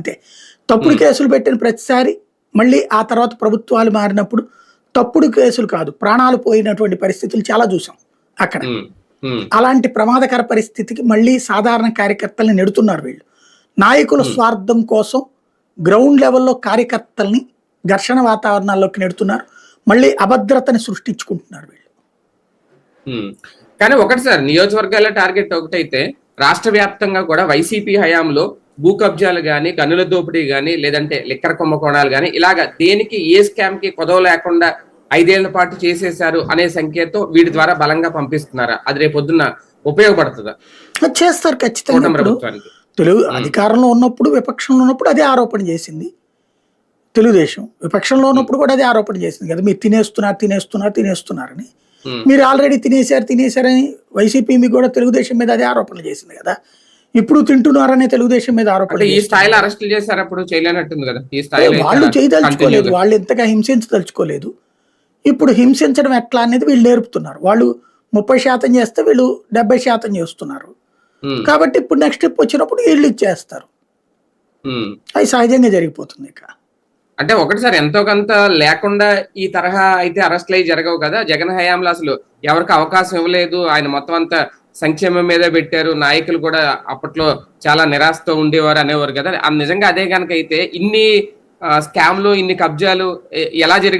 అంతే. తప్పుడు కేసులు పెట్టిన ప్రతిసారి మళ్ళీ ఆ తర్వాత ప్రభుత్వాలు మారినప్పుడు తప్పుడు కేసులు కాదు ప్రాణాలు పోయినటువంటి పరిస్థితులు చాలా చూసాం అక్కడ. అలాంటి ప్రమాదకర పరిస్థితికి మళ్ళీ సాధారణ కార్యకర్తల్ని నెడుతున్నారు వీళ్ళు. నాయకుల స్వార్థం కోసం గ్రౌండ్ లెవెల్లో కార్యకర్తల్ని ఘర్షణ వాతావరణాల్లోకి నెడుతున్నారు. మళ్ళీ అభద్రతని సృష్టించుకుంటున్నారు వీళ్ళు. కానీ ఒకటి సార్ నియోజకవర్గాల టార్గెట్ ఒకటైతే రాష్ట్ర వ్యాప్తంగా కూడా వైసీపీ హయాంలో భూ కబ్జాలు గాని గనుల దోపిడీ గాని లేదంటే లిక్కర కుంభకోణాలు గాని ఇలాగా దేనికి ఏ స్కామ్కి కొదవ లేకుండా ఐదేళ్ళ పాటు చేసేశారు అనే సంఖ్యతో వీటి ద్వారా బలంగా పంపిస్తున్నారా? అది రేపు పొద్దున్న ఉపయోగపడుతుందా? చేస్తారు ఖచ్చితంగా తెలుగు అధికారంలో ఉన్నప్పుడు విపక్షంలో ఉన్నప్పుడు అదే ఆరోపణ చేసింది. తెలుగుదేశం విపక్షంలో ఉన్నప్పుడు కూడా అదే ఆరోపణ చేసింది కదా మీరు తినేస్తున్నారు తినేస్తున్నారు తినేస్తున్నారని. మీరు ఆల్రెడీ తినేశారు తినేశారని వైసీపీ మీకు కూడా తెలుగుదేశం మీద అదే ఆరోపణలు చేసింది కదా. ఇప్పుడు తింటున్నారనే తెలుగుదేశం మీద ఆరోపణ ఈ స్థాయిలో అరెస్టులు చేశారు అప్పుడు చేయలేనట్టుంది కదా. ఈ స్థాయిలో వాళ్ళు చేయదలుచుకోలేదు. వాళ్ళు ఎంతగా హింసించదలుచుకోలేదు ఇప్పుడు హింసించడం ఎట్లా అనేది వీళ్ళు నేర్పుతున్నారు. వాళ్ళు ముప్పై శాతం చేస్తే వీళ్ళు డెబ్బై శాతం చేస్తున్నారు. కాబట్టి ఇప్పుడు నెక్స్ట్ స్టెప్ వచ్చినప్పుడు వీళ్ళు ఇచ్చేస్తారు. అది సహజంగా జరిగిపోతుంది ఇక. అంటే ఒకటి సార్ ఎంతో కొంత లేకుండా ఈ తరహా అయితే అరెస్ట్లు అయి జరగవు కదా. జగన్ హయాంలో అసలు ఎవరికి అవకాశం ఇవ్వలేదు. ఆయన మొత్తం అంతా సంక్షేమం మీద పెట్టారు నాయకులు కూడా అప్పట్లో చాలా నిరాశతో ఉండేవారు అనేవారు కదా. ఆ నిజంగా అదే కనుక అయితే ఇన్ని స్కామ్లు ఇన్ని కబ్జాలు ఎలా జరిగి